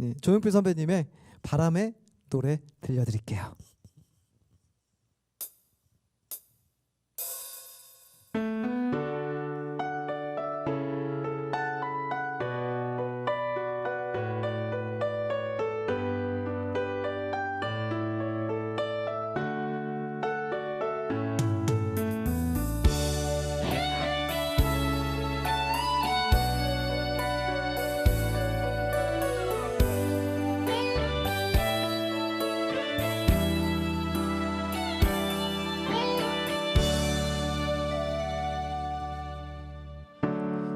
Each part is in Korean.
예, 조용필 선배님의 바람의 노래 들려드릴게요.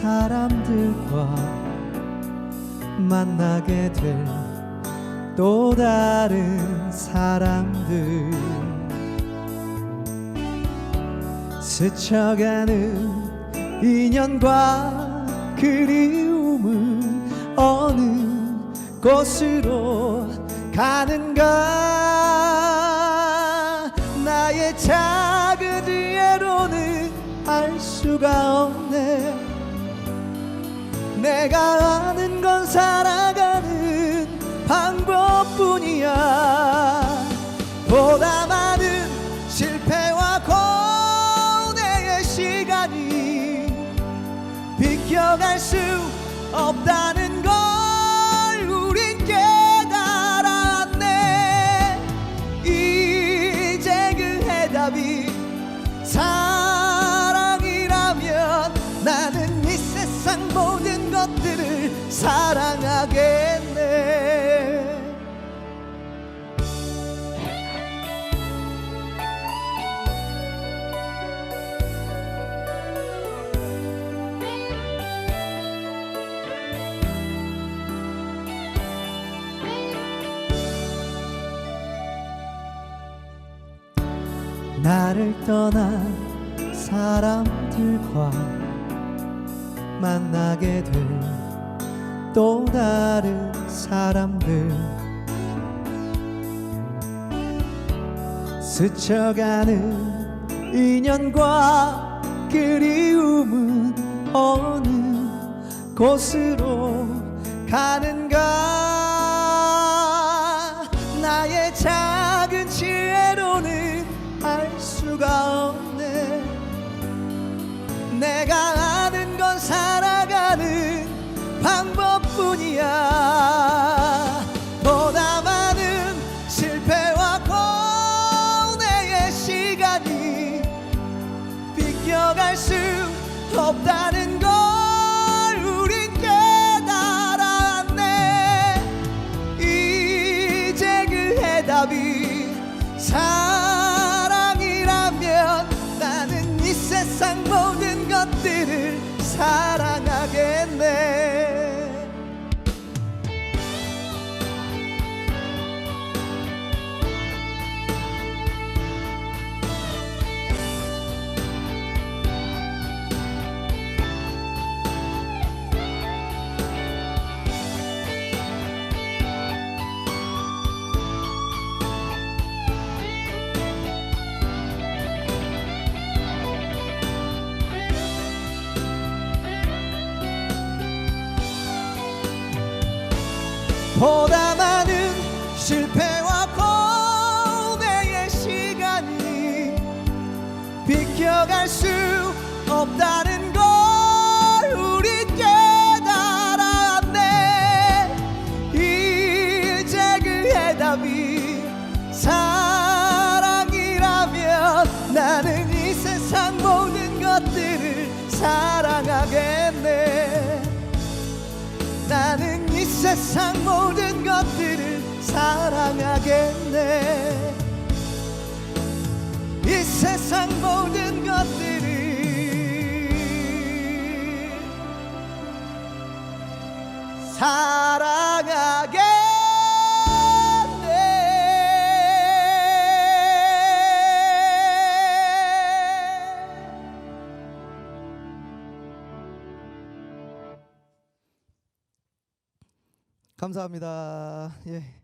사람들과 만나게 될 또 다른 사람들. 스쳐가는 인연과 그리움은 어느 곳으로 가는가? 나의 작은 지혜로는 알 수가 없네 내가 아는 건 살아가는 방법뿐이야. 보다 많은 실패와 고뇌의 시간이 비켜갈 수 없다는 나를 떠난 사람들과 만나게 될 또 다른 사람들. 스쳐가는 인연과 그리움은 어느 곳으로 가는가 내가 것 보다 많은 실패와 고뇌의 시간이 비켜갈 수 없다는 걸 우리 깨달았네. 이제 그 해답이 사랑이라면 나는 이 세상 모든 것들을 사랑하겠네 나는 이 세상 모든 것들을 사랑하겠네. 이 세상 모든 감사합니다. 예.